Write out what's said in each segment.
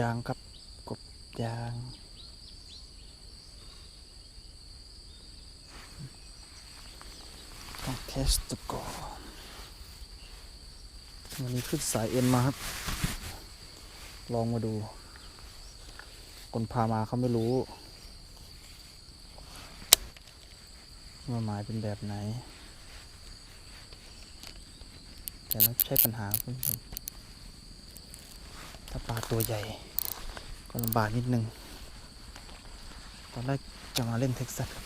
ยางครับ กบยาง ต้องเทสต์ก่อนวันนี้ขึ้นสายเอ็นมาครับ ลองมาดู คนพามาเขาไม่รู้ว่าหมายเป็นแบบไหน แต่ไม่ใช่ปัญหาเพื่อนถ้าปลาตัวใหญ่ ลำบากนิดนึง ตอนแรกจะมาเล่นเท็กซัสครับ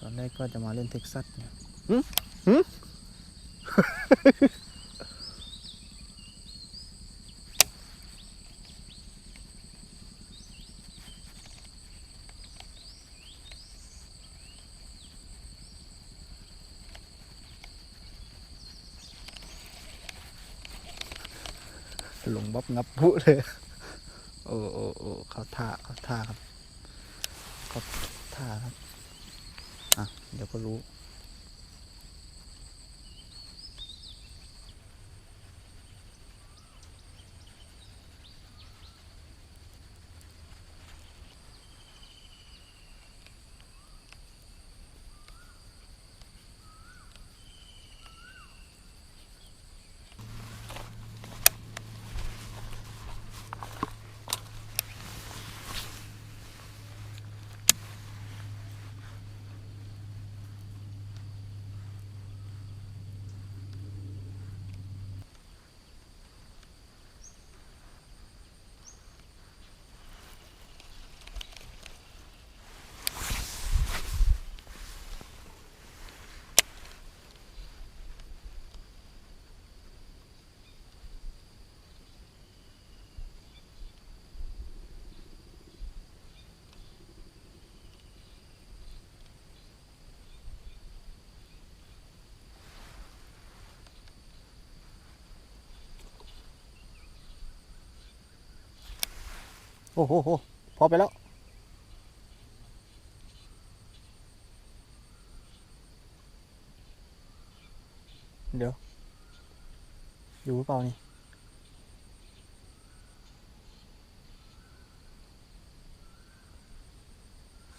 ตอนแรกก็จะมาเล่นเท็กซัสเนี่ยหืมหืม หลงบ๊อบงับพุเลย โอ้โอ้โอ้เขาท่าเขาท่าครับเขาท่าครับ อะ เดี๋ยวก็รู้ โอ้โหพอไปแล้ว เดี๋ยว อยู่หรือเปล่านี่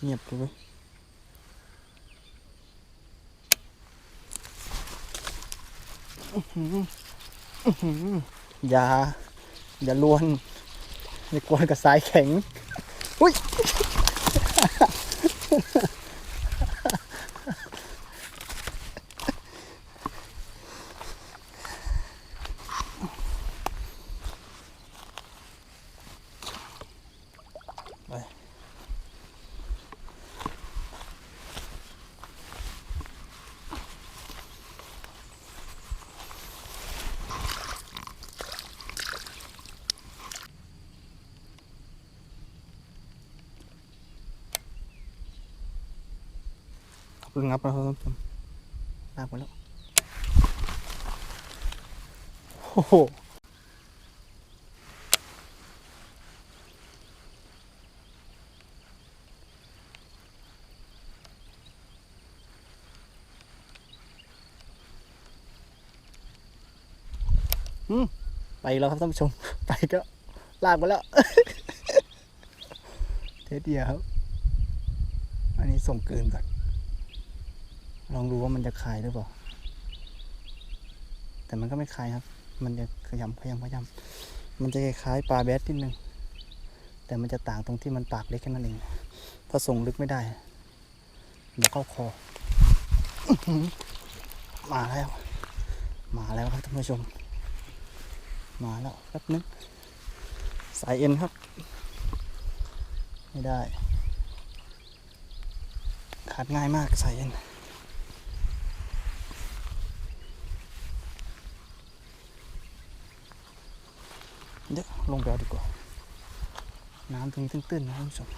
เงียบเลยอื้อหืออื้อหืออย่า อย่าลวน ไม่กวนกับสายแข็ง อุ้ย งับแล้วครับท่านผู้ชมลากไปแล้วโอ้โหไปแล้วครับท่านผู้ชม ไปก็ลากไปแล้ว เทสเดียวครับ อันนี้ส่งเกินก่อน ลองดูว่ามันจะคลายหรือเปล่า แต่มันก็ไม่คลายครับ มันจะขยำขยำขยำมันจะคล้ายปลาแบดนิดนึง แต่มันจะต่างตรงที่มันปากเล็กแค่นั้นเอง ถ้าส่งลึกไม่ได้เดี๋ยวเข้าคออื้อหือมาแล้ว มาแล้วครับท่านผู้ชม มาแล้วแป๊บนึง สายเอ็นครับ ไม่ได้ ขาดง่ายมากสายเอ็น เดี๋ยวลงไปเอาดีกว่า น้ำตรงนี้ตื้นๆนะท่านผู้ชม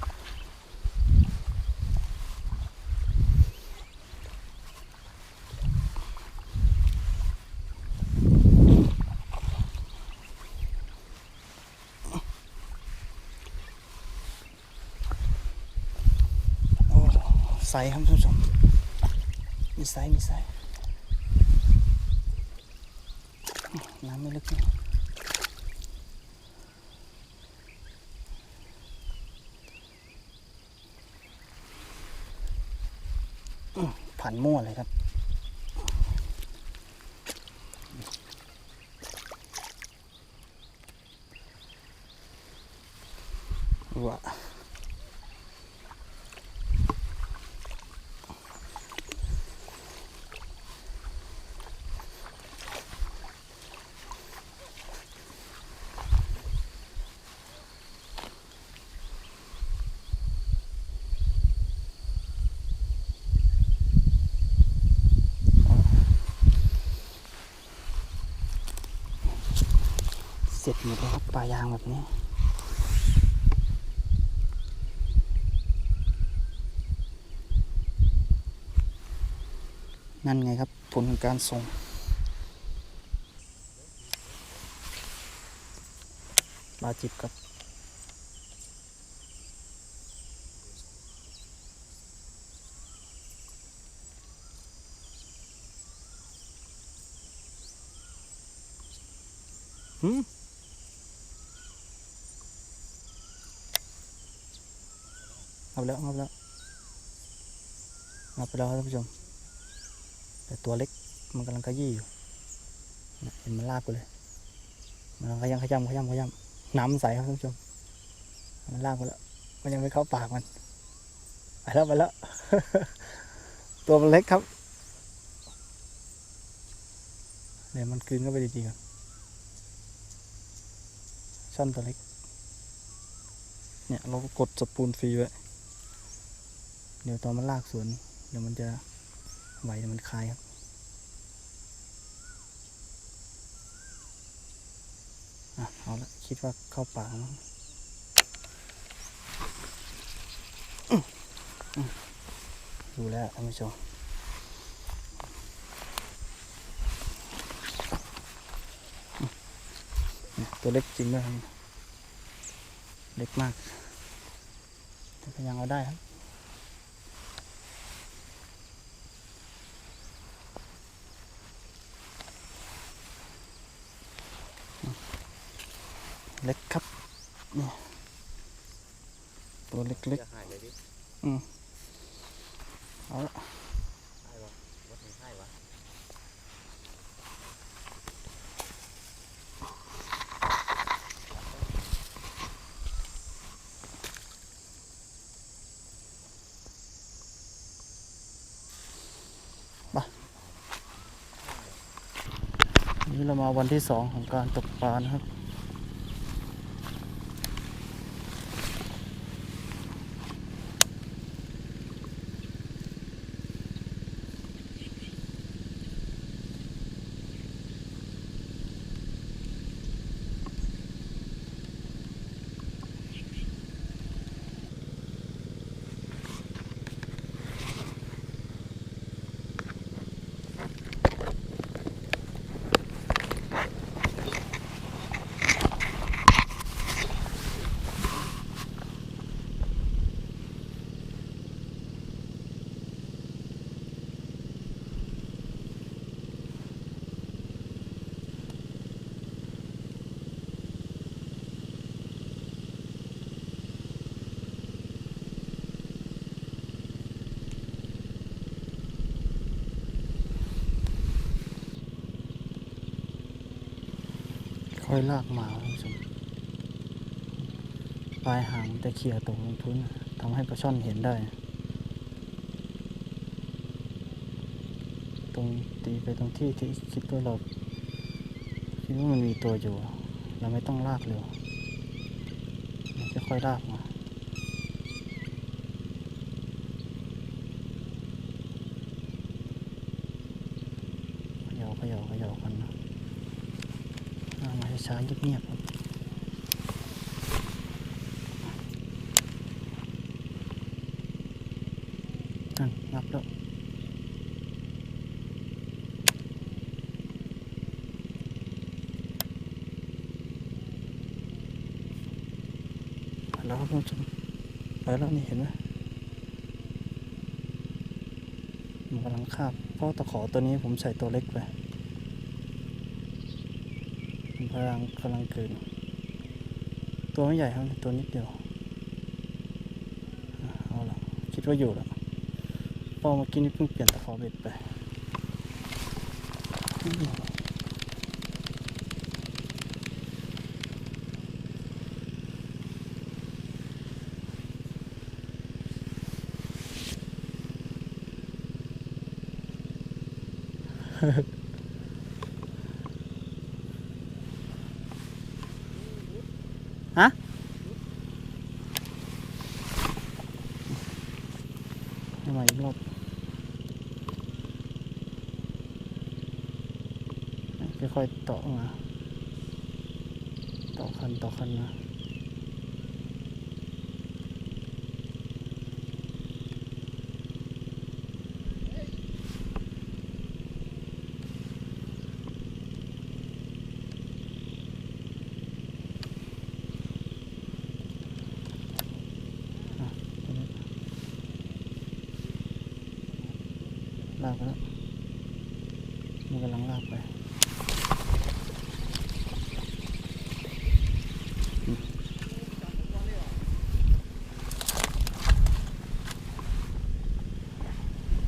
โอ้ใสครับท่านผู้ชมมีไซส์มีไซส์น้ำไม่ลึกนี่อื้อผัน มั่วเลยครับว้า ร็จหมดแล้วครับปลายางแบบนี้นั่นไงครับผลการส่ง บาจิบครับ หืมเอาไป แล้วเอาไปแล้วเอาไปแล้วครับท่านผู้ชม แต่ตัวเล็กมันกำลังขยี้อยู่เห็นมันลากไปเลย มันกำลังขยำขยำขยำขยำน้ำใสครับท่านผู้ชม มันลากไปแล้ว มันยังไม่เข้าปากมันไปแล้วไปแล้ว ตัวมันเล็กครับเดี๋ยวมันกลืนเข้าไปดีๆก่อนช่อนตัวเล็ก เนี่ยเราก็กดสปูนฟรีไว้ เดี๋ยวตอนมันลากสวนเดี๋ยวมันจะไหวมันคลายครับอะเอาละคิดว่าเข้าป่าแล้วดูแล้วท่านผู้ชมตัวเล็กจริงด้วยครับเล็กมากแต่ยังเอาได้ครับ เล็กครับนี่ตัวเล็กจะหายเลยดิๆเอาละหายวะวัดถึงหายวะนี่เรามาวันที่สองของการตกปลานะครับ ค่อยลากมาคุณผู้ชมปลายหางมันจะเขี่ยตกลงพื้นทำให้ปลาช่อนเห็นได้ ตรงตีไปตรงที่ที่คิดว่าเราคิดว่ามันมีตัวอยู่ เราไม่ต้องลากเร็วมันจะค่อยลากมาเขย่าเขย่าเขย่ากันนะลากมา ช้าเงียบๆครับนั่นรับแล้วไปแล้วครับท่านผู้ชมไปแล้วนี่เห็นไหมมันกำลังคาบเพราะตะขอตัวนี้ผมใส่ตัวเล็กไป กำลังกำลังเกิน ตัวไม่ใหญ่ครับตัวนิดเดียวเอาละคิดว่าอยู่แล้วพอเมื่อกี้นี่เพิ่งเปลี่ยนตะขอเบ็ดไปอืม ให้มาอีกรอบ ค่อยๆต่อมาต่อคันต่อคันมาอะตัวนี้ลากไปแล้วมันกำลังลากไป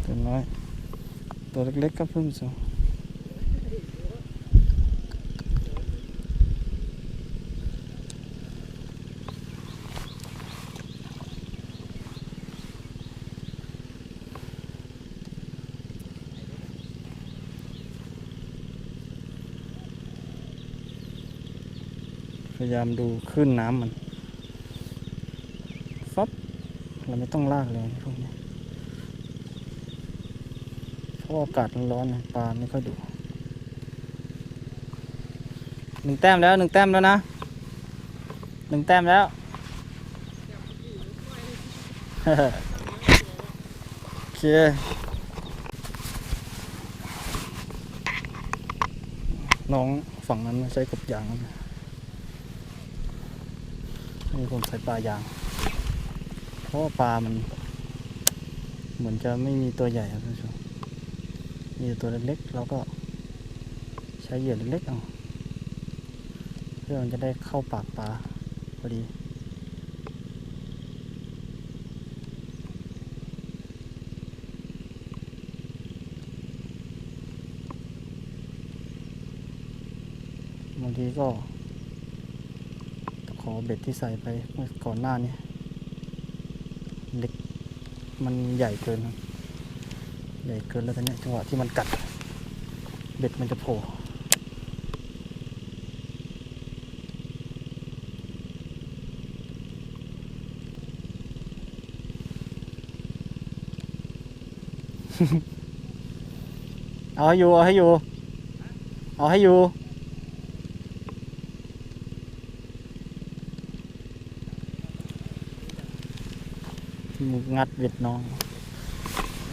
ตัวน้อย ตัวเล็กๆก็เพิ่งสูงพยายามดูคลื่นน้ำมันฟับเราไม่ต้องลากเลยพวกนี้ ราะว่าอากาศมันร้อนปลาไม่ค่อยดุหนึ่งแต้มแล้วหนึ่งแต้มแล้วนะหนึ่งแต้มแล้วโอเคน้องฝั่งนั้นใช้กบยางนะนี่ผมใช้ปลายาง เพราะปลามัน เหมือนจะไม่มีตัวใหญ่ครับท่านผู้ชม มีต่ตัวเล็กๆเราก็ใช้เหยื่อเล็กๆเอาเพื่อมันจะได้เข้าปากปลาพอดีบางทีก็ขอเบ็ดที่ใส่ไปเมื่อก่อนหน้านี้เล็กมันใหญ่เกินครับ หญ่เกินแล้วตอนนี้จังหวะที่มันกัด เบ็ดมันจะโผล่เอาให้อยู่เอาให้อยู่เอาให้อยู่งัดเบ็ดน้อง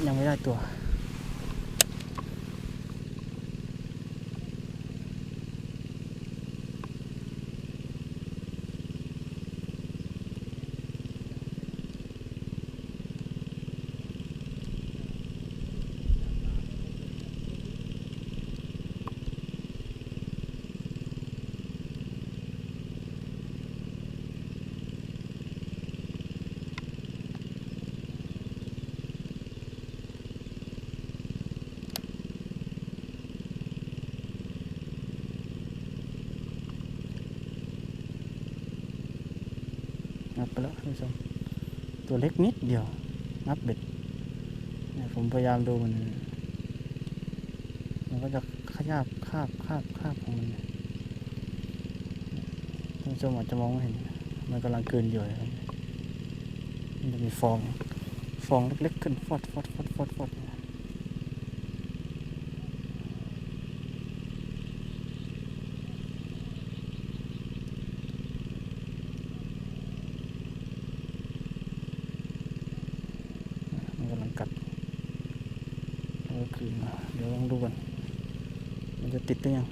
ยังไม่ได้ตัวับไปแล้วท่านผู้ชมตัวเล็กนิดเดียวนับเบ็ดเนี่ยผมพยายามดูมันมันก็จะขยับคาบคาบคาบของมันท่านผู้ชมอาจจะมองไม่เห็น มันกำลังเกินอยู่มันจะมีฟอง ฟองเล็กๆขึ้นฟอดฟอดฟอดฟอดฟอดมันกำลังกัดแล้วก็ คืนมาเดี๋ยวลองดูกันมันจะติดหรือยัง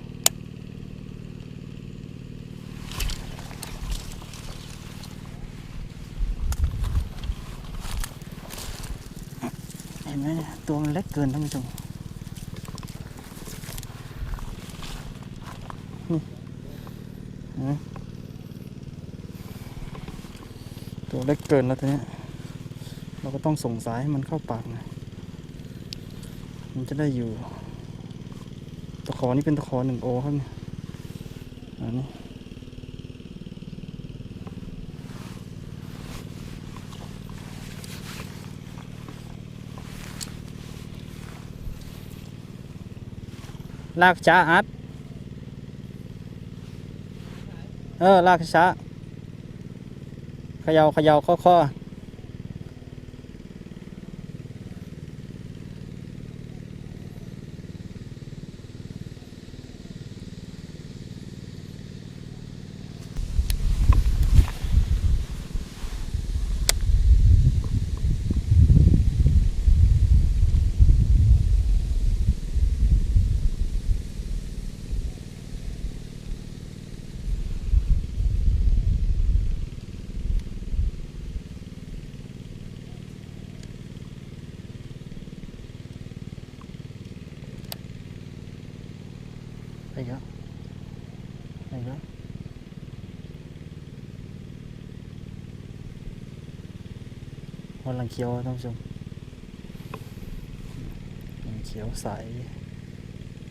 เห็นไหมตัวมันเล็กเกินท่านผู้ชมนี่เห็นไหมตัวเล็กเกินแล้วทีนี้เราก็ต้องส่งสายให้มันเข้าปากนะ มันจะได้อยู่ ตะขอนี่เป็นตะขอหนึ่งโอครับเนี่ยอันนี้ลากช้าอัด เออ ลากช้าเขยา่าเขย่าข้อข้อไปอีกแล้วไปอีกแล้ว กำลังเขียวท่านผู้ชมลังเขียวใส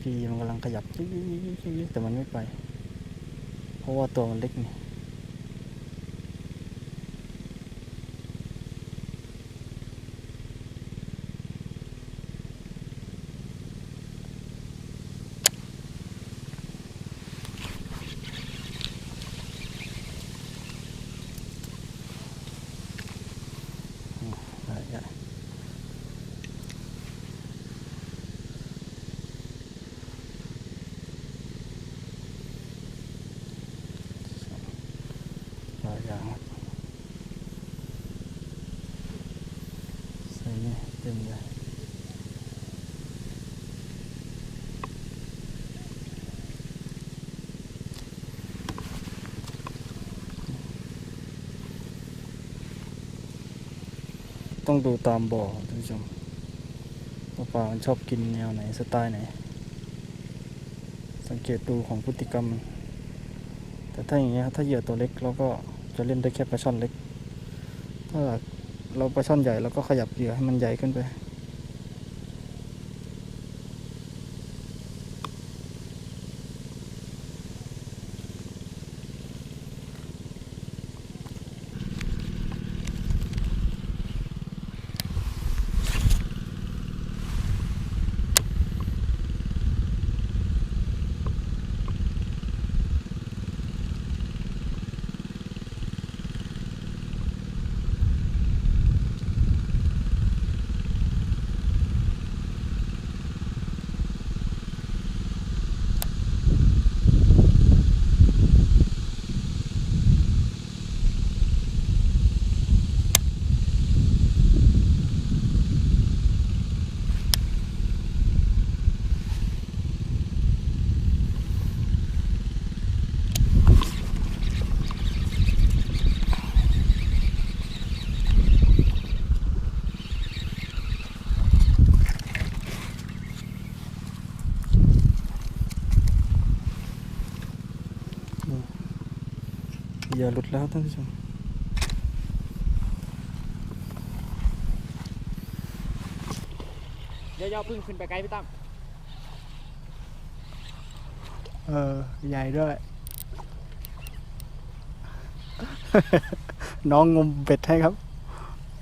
พี่มันกำลังขยับแต่มันไม่ไป เพราะว่าตัวมันเล็กนี่ ได้ได้หลายอย่างครับใส่นี่ เต็มเลยต้องดูตามบ่อท่านผู้ชมว่าปลามันชอบกินแนวไหนสไตล์ไหน สังเกตดูของพฤติกรรมมันแต่ถ้าอย่างเงี้ยถ้าเหยื่อตัวเล็กเราก็จะเล่นได้แค่ปลาช่อนเล็ก ถ้า เราปลาช่อนใหญ่เราก็ขยับเหยื่อให้มันใหญ่ขึ้นไป เหยื่ อหลุดแล้วท่านผู้ชมเดี๋ยวๆพึ่งขึ้นไปไกลพี่ตั้มเออ ใหญ่ด้วย น้องงมเบ็ดให้ครับ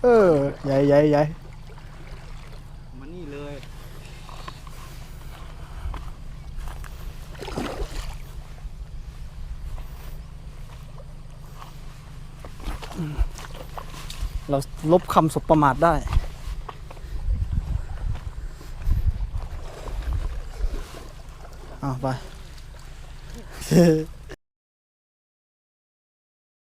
เออ ใหญ่ใหญ่ใหญ่ มานี่เลย เราลบคำสบประมาทได้อ้าวไป